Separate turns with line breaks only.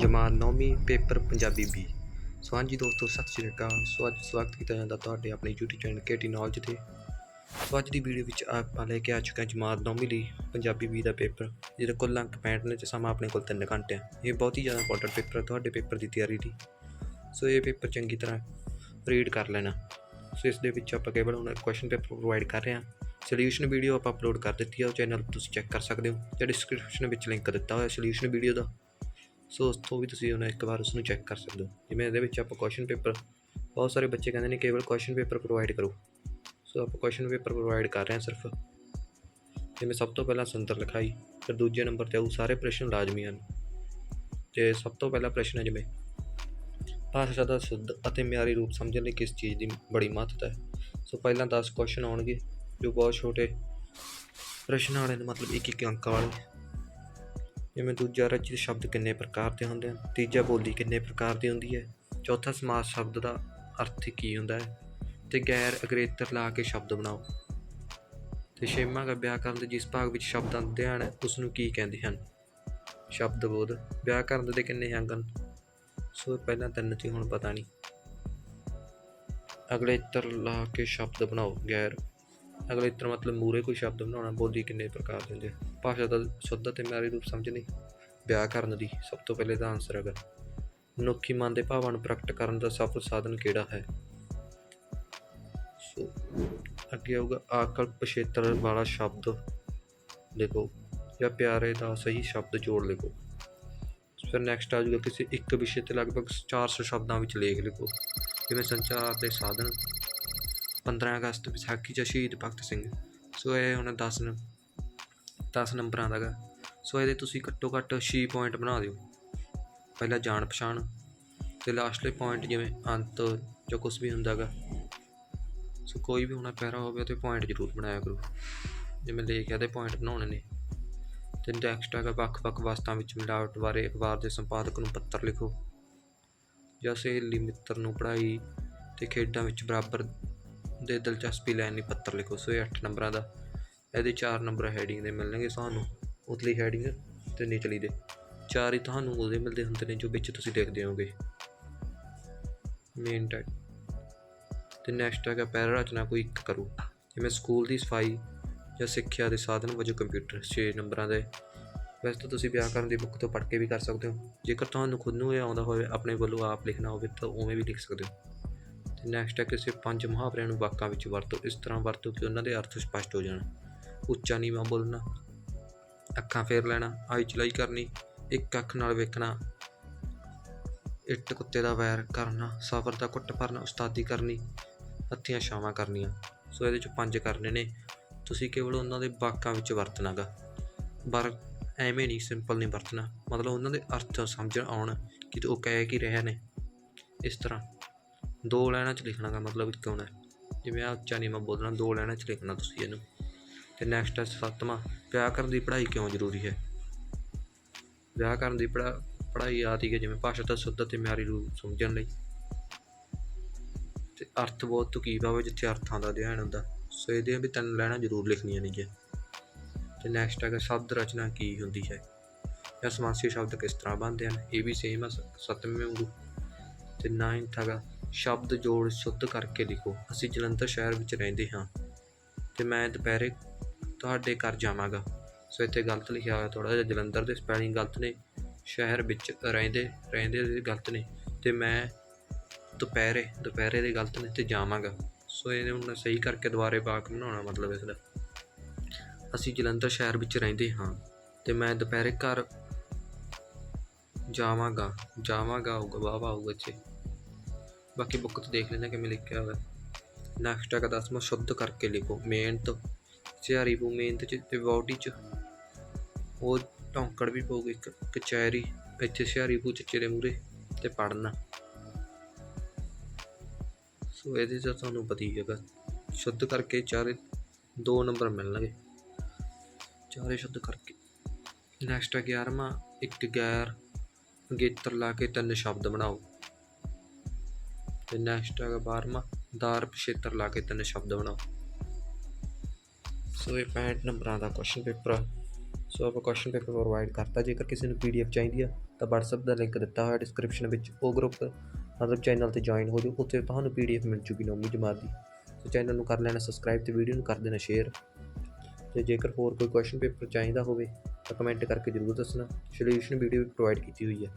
ਜਮਾਤ ਨੌਵੀਂ paper Punjabi B so ਹਾਂਜੀ ਦੋਸਤੋ, ਸਤਿ ਸ਼੍ਰੀ ਅਕਾਲ। ਸੋ ਅੱਜ ਸਵਾਗਤ ਕੀਤਾ ਜਾਂਦਾ ਤੁਹਾਡੇ ਆਪਣੇ YouTube ਚੈਨਲ ਕੇਟੀ ਨੌਲੇਜ ਤੇ। ਸੋ ਅੱਜ ਦੀ ਵੀਡੀਓ ਵਿੱਚ ਆਪਾਂ ਲੈ ਕੇ ਆ ਚੁੱਕੇ ਹਾਂ ਜਮਾਤ ਨੌਵੀਂ ਲਈ ਪੰਜਾਬੀ ਬੀ ਦਾ ਪੇਪਰ, ਜਿਹਦੇ ਕੁੱਲ ਅੰਕ 65 ਨੇ ਤੇ ਸਮਾਂ ਆਪਣੇ ਕੋਲ 3 ਘੰਟੇ ਆ। ਇਹ ਬਹੁਤ ਹੀ ਜ਼ਿਆਦਾ ਇੰਪੋਰਟੈਂਟ ਪੇਪਰ ਹੈ ਤੁਹਾਡੇ ਪੇਪਰ ਦੀ ਤਿਆਰੀ ਲਈ ਸੋ ਇਹ ਪੇਪਰ ਚੰਗੀ ਤਰ੍ਹਾਂ ਰੀਡ ਕਰ ਲੈਣਾ। ਸੋ ਇਸ ਦੇ ਵਿੱਚ ਆਪਾਂ ਕੇਵਲ ਹੁਣ ਕੁਐਸਚਨ ਪੇਪਰ ਪ੍ਰੋਵਾਈਡ ਕਰ ਰਹੇ ਹਾਂ। ਸੋਲੂਸ਼ਨ ਵੀਡੀਓ ਆਪਾਂ ਅਪਲੋਡ ਕਰ ਦਿੱਤੀ ਹੈ ਉਹ ਚੈਨਲ ਤੁਸੀਂ ਚੈੱਕ ਕਰ ਸਕਦੇ ਹੋ। ਤੇ ਡਿਸਕ੍ਰਿਪਸ਼ਨ ਵਿੱਚ ਲਿੰਕ ਦਿੱਤਾ ਹੋਇਆ ਸੋਲੂਸ਼ਨ ਵੀਡੀਓ ਦਾ। ਸੋ ਉਸ ਤੋਂ ਵੀ ਤੁਸੀਂ ਉਹਨਾਂ ਇੱਕ ਵਾਰ ਉਸ ਨੂੰ ਚੈੱਕ ਕਰ ਸਕਦੇ ਹੋ। ਜਿਵੇਂ ਇਹਦੇ ਵਿੱਚ ਆਪਾਂ ਕੁਐਸਚਨ ਪੇਪਰ ਬਹੁਤ ਸਾਰੇ ਬੱਚੇ ਕਹਿੰਦੇ ਨੇ ਕੇਵਲ ਕੁਐਸਚਨ ਪੇਪਰ ਪ੍ਰੋਵਾਈਡ ਕਰੋ। ਸੋ ਆਪਾਂ ਕੁਐਸਚਨ ਪੇਪਰ ਪ੍ਰੋਵਾਈਡ ਕਰ ਰਹੇ ਹਾਂ ਸਿਰਫ। ਜਿਵੇਂ ਸਭ ਤੋਂ ਪਹਿਲਾਂ ਸੰਤਰ ਲਿਖਾਈ, ਫਿਰ ਦੂਜੇ ਨੰਬਰ ਤੇ ਆਊ ਸਾਰੇ ਪ੍ਰਸ਼ਨ ਲਾਜ਼ਮੀ ਹਨ। ਤੇ ਸਭ ਤੋਂ ਪਹਿਲਾ ਪ੍ਰਸ਼ਨ ਹੈ ਜਿਵੇਂ, ਭਾਸ਼ਾ ਦਾ ਸ਼ੁੱਧ ਅਤੇ ਮਿਆਰੀ ਰੂਪ ਸਮਝਣ ਲਈ ਕਿਸ ਚੀਜ਼ ਦੀ ਬੜੀ ਮਹੱਤਤਾ ਹੈ? ਸੋ ਪਹਿਲਾਂ 10 ਕੁਐਸਚਨ ਆਉਣਗੇ, ਜੋ ਬਹੁਤ ਛੋਟੇ ਪ੍ਰਸ਼ਨ ਵਾਲੇ ਨੇ, ਮਤਲਬ ਇੱਕ ਇੱਕ ਅੰਕ ਵਾਲੇ ਜਿਵੇਂ ਦੂਜਾ ਰਚਿਤ ਸ਼ਬਦ ਕਿੰਨੇ ਪ੍ਰਕਾਰ ਦੇ ਹੁੰਦੇ ਹਨ? ਤੀਜਾ ਬੋਲੀ ਕਿੰਨੇ ਪ੍ਰਕਾਰ ਦੀ ਹੁੰਦੀ ਹੈ? ਚੌਥਾ ਸਮਾਸ ਸ਼ਬਦ ਦਾ ਅਰਥ ਕੀ ਹੁੰਦਾ ਹੈ? ਤੇ ਗੈਰ ਅਗਰੇਤਰ ਲਾ ਕੇ ਸ਼ਬਦ ਬਣਾਓ। ਤੇ ਛੇਵਾਂ ਗਾ ਵਿਆਕਰਨ ਦੇ ਜਿਸ ਭਾਗ ਵਿੱਚ ਸ਼ਬਦਾਂ ਦਾ ਅਧਿਐਨ ਹੈ ਉਸ ਨੂੰ ਕੀ ਕਹਿੰਦੇ ਹਨ? ਸ਼ਬਦ ਬੋਧ। ਵਿਆਕਰਨ ਦੇ ਕਿੰਨੇ ਅੰਗ ਹਨ? ਸੋ ਪਹਿਲਾਂ ਤਿੰਨ ਸੀ ਹੁਣ ਪਤਾ ਨਹੀਂ। ਅਗਲੇਤਰ ਲਾ ਕੇ ਸ਼ਬਦ ਬਣਾਓ, ਗੈਰ ਅਗਲੇਤਰ ਮਤਲਬ ਮੂਰੇ ਕੋਈ ਸ਼ਬਦ ਬਣਾਉਣਾ, ਬੋਲੀ ਕਿੰਨੇ ਪ੍ਰਕਾਰ ਦੇ ਹੁੰਦੇ ਭਾਸ਼ਾ ਦਾ ਸ਼ੁੱਧ ਅਤੇ ਮਿਆਰੀ ਰੂਪ ਸਮਝਣੀ ਵਿਆਕਰਨ ਦੀ ਸਭ ਤੋਂ ਪਹਿਲੇ ਦਾ ਆਨਸਰ ਹੈਗਾ ਮਨੁੱਖੀ ਮਨ ਦੇ ਭਾਵਾਂ ਨੂੰ ਪ੍ਰਗਟ ਕਰਨ ਦਾ ਸਫਲ ਸਾਧਨ ਕਿਹੜਾ ਹੈ? ਸੋ ਅੱਗੇ ਆਊਗਾ ਆਕਲ ਪਛੇਤਰ ਵਾਲਾ ਸ਼ਬਦ ਲਿਖੋ ਜਾਂ ਪਿਆਰੇ ਦਾ ਸਹੀ ਸ਼ਬਦ ਜੋੜ ਲਿਖੋ। ਫਿਰ ਨੈਕਸਟ ਆ ਜਾਊਗਾ ਕਿਸੇ ਇੱਕ ਵਿਸ਼ੇ ਤੇ ਲਗਭਗ 400 ਸ਼ਬਦਾਂ ਵਿੱਚ ਲੇਖ ਲਿਖੋ। ਜਿਵੇਂ ਸੰਚਾਰ ਦੇ ਸਾਧਨ 15 ਅਗਸਤ ਵਿਸਾਖੀ ਜਾਂ ਸ਼ਹੀਦ ਭਗਤ ਸਿੰਘ। ਸੋ ਇਹ ਹੁਣ 10 ਨ 10 ਨੰਬਰਾਂ ਦਾ ਗਾ। ਸੋ ਇਹਦੇ ਤੁਸੀਂ ਘੱਟੋ ਘੱਟ 6 ਪੁਆਇੰਟ ਬਣਾ ਦਿਓ। ਪਹਿਲਾ ਜਾਣ ਪਛਾਣ ਤੇ ਲਾਸਟਲੇ ਪੁਆਇੰਟ ਜਿਵੇਂ ਅੰਤ ਜਾਂ ਕੁਝ ਵੀ ਹੁੰਦਾ ਗਾ। ਸੋ ਕੋਈ ਵੀ ਹੋਣਾ ਪੈਰਾ ਹੋਵੇ ਤੇ ਪੁਆਇੰਟ ਜ਼ਰੂਰ ਬਣਾਇਆ ਕਰੋ। ਜਿਵੇਂ ਲਿਖਿਆ ਤੇ ਪੁਆਇੰਟ ਬਣਾਉਣੇ ਨੇ। ਤੇ ਨੈਕਸਟ ਹੈਗਾ ਵੱਖ-ਵੱਖ ਵਸਤਾਂ ਵਿੱਚ ਮਿਲਾਵਟ ਬਾਰੇ ਅਖਬਾਰ ਦੇ ਸੰਪਾਦਕ ਨੂੰ ਪੱਤਰ ਲਿਖੋ। ਜਾਂ ਸਹੇਲੀ ਮਿੱਤਰ ਨੂੰ ਪੜ੍ਹਾਈ ਤੇ ਖੇਡਾਂ ਵਿੱਚ ਬਰਾਬਰ ਦੇ ਦਿਲਚਸਪੀ ਲੈਣ ਲਈ ਪੱਤਰ ਲਿਖੋ, ਸੋ ਇਹ 8 ਨੰਬਰਾਂ ਦਾ, ਇਹਦੇ 4 ਨੰਬਰ ਹੈਡਿੰਗ ਦੇ ਮਿਲਣਗੇ ਤੁਹਾਨੂੰ ਉਤਲੀ ਹੈਡਿੰਗ ਤੇ ਨਿਚਲੀ ਦੇ। ਚਾਰ ਹੀ ਤੁਹਾਨੂੰ ਉਹਦੇ ਮਿਲਦੇ ਹੁੰਦੇ ਨੇ, ਜੋ ਵਿੱਚ ਤੁਸੀਂ ਦੇਖਦੇ ਹੋਗੇ ਮੇਨ ਟੈਗ ਤੇ ਨੈਕਸਟ ਹੈਗਾ ਪੈਰਾ ਰਚਨਾ, ਕੋਈ ਇੱਕ ਕਰੋ। ਜਿਵੇਂ ਸਕੂਲ ਦੀ ਸਫ਼ਾਈ ਜਾਂ ਸਿੱਖਿਆ ਦੇ ਸਾਧਨ ਵਜੋਂ ਕੰਪਿਊਟਰ 6 ਨੰਬਰਾਂ ਦੇ। ਵੈਸੇ ਤਾਂ ਤੁਸੀਂ ਵਿਆਕਰਨ ਦੀ ਬੁੱਕ ਤੋਂ ਪੜ੍ਹ ਕੇ ਵੀ ਕਰ ਸਕਦੇ ਹੋ। ਜੇਕਰ ਤੁਹਾਨੂੰ ਖੁਦ ਨੂੰ ਇਹ ਆਉਂਦਾ ਹੋਵੇ, ਆਪਣੇ ਵੱਲੋਂ ਆਪ ਲਿਖਣਾ ਹੋਵੇ, ਤਾਂ ਉਵੇਂ ਵੀ ਲਿਖ ਸਕਦੇ ਹੋ। ਤੇ ਨੈਕਸਟ ਹੈ ਕਿਸੇ ਪੰਜ ਮੁਹਾਵਰਿਆਂ ਨੂੰ ਵਾਕਾਂ ਵਿੱਚ ਵਰਤੋ। ਇਸ ਤਰ੍ਹਾਂ ਵਰਤੋ ਕਿ ਉਹਨਾਂ ਦੇ ਅਰਥ ਸਪਸ਼ਟ ਹੋ ਜਾਣ। ਉੱਚਾ ਨੀਵਾਂ ਬੋਲਣਾ, ਅੱਖਾਂ ਫੇਰ ਲੈਣਾ, ਆਈ ਚਲਾਈ ਕਰਨੀ, ਇੱਕ ਅੱਖ ਨਾਲ ਵੇਖਣਾ, ਇੱਟ ਕੁੱਤੇ ਦਾ ਵੈਰ ਕਰਨਾ, ਸਬਰ ਦਾ ਕੁੱਟ ਭਰਨਾ, ਉਸਤਾਦੀ ਕਰਨੀ, ਹੱਥੀਆਂ ਛਾਵਾਂ ਕਰਨੀਆਂ। ਸੋ ਇਹਦੇ ਚ ਪੰਜ ਕਰਨੇ ਨੇ। ਤੁਸੀਂ ਕੇਵਲ ਉਹਨਾਂ ਦੇ ਵਾਕਾਂ ਵਿੱਚ ਵਰਤਣਾਗਾ। ਪਰ ਐਵੇਂ ਨਹੀਂ ਸਿੰਪਲ ਨਹੀਂ ਵਰਤਣਾ। ਮਤਲਬ ਉਹਨਾਂ ਦੇ ਅਰਥ ਸਮਝਣ ਆਉਣ ਕਿ ਉਹ ਕਹਿ ਕੀ ਰਹੇ ਨੇ। ਇਸ ਤਰ੍ਹਾਂ। ਦੋ ਲਾਈਨਾਂ 'ਚ ਲਿਖਣਾ ਦਾ ਮਤਲਬ ਕਿਉਂ ਹੋਣਾ ਜਿਵੇਂ ਆ ਉੱਚਾ ਨੀਵਾਂ ਬੋਲਣਾ, ਦੋ ਲਾਈਨਾਂ 'ਚ ਲਿਖਣਾ ਤੁਸੀਂ ਇਹਨੂੰ। ਤੇ ਨੈਕਸਟ ਹੈ ਸੱਤਵਾਂ ਵਿਆਕਰਨ ਦੀ ਪੜ੍ਹਾਈ ਕਿਉਂ ਜ਼ਰੂਰੀ ਹੈ? ਵਿਆਕਰਨ ਦੀ ਪੜ੍ਹਾ, ਪੜ੍ਹਾਈ ਆਦੀ ਹੈ, ਜਿਵੇਂ ਭਾਸ਼ਾ ਦਾ ਸ਼ੁੱਧ ਅਤੇ ਮਿਆਰੀ ਰੂਪ ਸਮਝਣ ਲਈ। ਤੇ ਅਰਥ ਬਹੁਤ ਤੁਕੀਬ ਹੋਵੇ ਜਿੱਥੇ ਅਰਥਾਂ ਦਾ ਅਧਿਐਨ ਹੁੰਦਾ, ਸੋ ਇਹਦੀਆਂ ਵੀ ਤਿੰਨ ਲਾਈਨਾਂ ਜ਼ਰੂਰ ਲਿਖਣੀਆਂ ਨੇ ਜੀ ਤੇ ਨੈਕਸਟ ਹੈਗਾ, ਸ਼ਬਦ ਰਚਨਾ ਕੀ ਹੁੰਦੀ ਹੈ? ਜਾਂ ਸਮਾਸੀ ਸ਼ਬਦ ਕਿਸ ਤਰ੍ਹਾਂ ਬਣਦੇ ਹਨ? ਇਹ ਵੀ ਸੇਮ ਆ ਸ- ਸੱਤਵੇਂ ਵਾਂਗੂ। ਤੇ ਨਾਈਨਥ ਹੈਗਾ ਸ਼ਬਦ ਜੋੜ ਸ਼ੁੱਧ ਕਰਕੇ ਲਿਖੋ। ਅਸੀਂ ਜਲੰਧਰ ਸ਼ਹਿਰ ਵਿੱਚ ਰਹਿੰਦੇ ਹਾਂ ਤੇ ਮੈਂ ਦੁਪਹਿਰੇ ਤੁਹਾਡੇ ਘਰ ਜਾਵਾਂਗਾ। ਸੋ ਇੱਥੇ ਗਲਤ ਲਿਖਿਆ ਹੋਇਆ ਥੋੜਾ ਜਿਹਾ ਜਲੰਧਰ ਦੇ ਸਪੈਲਿੰਗ ਗਲਤ ਨੇ, ਸ਼ਹਿਰ ਵਿੱਚ ਰਹਿੰਦੇ ਰਹਿੰਦੇ ਦੇ ਗਲਤ ਨੇ ਤੇ ਮੈਂ ਦੁਪਹਿਰੇ ਦੁਪਹਿਰੇ ਦੇ ਗਲਤ ਨੇ ਤੇ ਜਾਵਾਂਗਾ। ਸੋ ਇਹਨੇ ਹੁਣ ਸਹੀ ਕਰਕੇ ਦੁਬਾਰੇ ਵਾਕ ਬਣਾਉਣਾ ਮਤਲਬ ਇਸ ਦਾ। ਅਸੀਂ ਜਲੰਧਰ ਸ਼ਹਿਰ ਵਿੱਚ ਰਹਿੰਦੇ ਹਾਂ ਤੇ ਮੈਂ ਦੁਪਹਿਰੇ ਘਰ ਜਾਵਾਂਗਾ ਜਾਵਾਂਗਾ ਹੋਊਗਾ ਵਾਵਾ ਹੋਊਗਾ ਇੱਥੇ। ਬਾਕੀ ਬੁੱਕ ਤੋਂ ਦੇਖ ਲੈਣਾ ਕਿਵੇਂ ਲਿਖਿਆ ਹੋਇਆ। ਨੈਕਸਟ ਹੈਗਾ ਦਸਵਾਂ ਸ਼ੁੱਧ ਕਰਕੇ ਲਿਖੋ ਮਿਹਨਤ ਸਿਆਰੀ ਬੂ ਮਿਹਨਤ ਚ ਤੇ ਬਾਡੀ ਚ। ਉਹ ਟੌਂਕੜ ਵੀ ਪਊਗੀ ਇੱਕ ਕਚਹਿਰੀ ਇੱਥੇ ਸਿਆਰੀ ਬੂ ਚੱਚੇ ਦੇ ਮੂਰੇ ਤੇ ਪੜਨਾ ਸੋ ਇਹਦੇ ਚ ਤੁਹਾਨੂੰ ਪਤਾ ਹੀ ਹੈਗਾ, ਸ਼ੁੱਧ ਕਰਕੇ ਚਾਰੇ, ਦੋ ਨੰਬਰ ਮਿਲਣਗੇ। ਚਾਰੇ ਸ਼ੁੱਧ ਕਰਕੇ। ਨੈਕਸਟ ਹੈ 11ਵਾਂ ਇੱਕ ਗੈਰ, ਅਗੇਤਰ ਲਾ ਕੇ ਤਿੰਨ ਸ਼ਬਦ ਬਣਾਓ। ਤੇ ਨੈਕਸਟ ਹੈਗਾ 12ਵਾਂ ਦਾਰ ਪਛੇਤਰ ਲਾ ਕੇ ਤਿੰਨ ਸ਼ਬਦ ਬਣਾਓ। ਸੋ ਇਹ 65 ਨੰਬਰਾਂ ਦਾ ਕੁਐਸਚਨ ਪੇਪਰ ਆ। ਸੋ ਆਪਾਂ ਕੁਐਸਚਨ ਪੇਪਰ ਪ੍ਰੋਵਾਈਡ ਕਰਤਾ। ਜੇਕਰ ਕਿਸੇ ਨੂੰ ਪੀਡੀਐਫ ਚਾਹੀਦੀ ਆ, ਤਾਂ WhatsApp ਦਾ ਲਿੰਕ ਦਿੱਤਾ ਹੋਇਆ ਡਿਸਕ੍ਰਿਪਸ਼ਨ ਵਿੱਚ ਉਹ ਗਰੁੱਪ ਮਤਲਬ ਚੈਨਲ ਤੇ ਜੁਆਇਨ ਹੋ ਜਾਓ। ਉੱਥੇ ਤੁਹਾਨੂੰ PDF ਮਿਲ ਜੂਗੀ ਨੌਵੀਂ ਜਮਾਤ ਦੀ। ਸੋ ਚੈਨਲ ਨੂੰ ਕਰ ਲੈਣਾ ਸਬਸਕ੍ਰਾਈਬ ਤੇ ਵੀਡੀਓ ਨੂੰ ਕਰ ਦੇਣਾ ਸ਼ੇਅਰ ਤੇ ਜੇਕਰ ਹੋਰ ਕੋਈ ਕੁਐਸਚਨ ਪੇਪਰ ਚਾਹੀਦਾ ਹੋਵੇ, ਤਾਂ ਕਮੈਂਟ ਕਰਕੇ ਜ਼ਰੂਰ ਦੱਸਣਾ। ਸੋਲੂਸ਼ਨ ਵੀਡੀਓ ਵੀ ਪ੍ਰੋਵਾਈਡ ਕੀਤੀ ਹੋਈ ਹੈ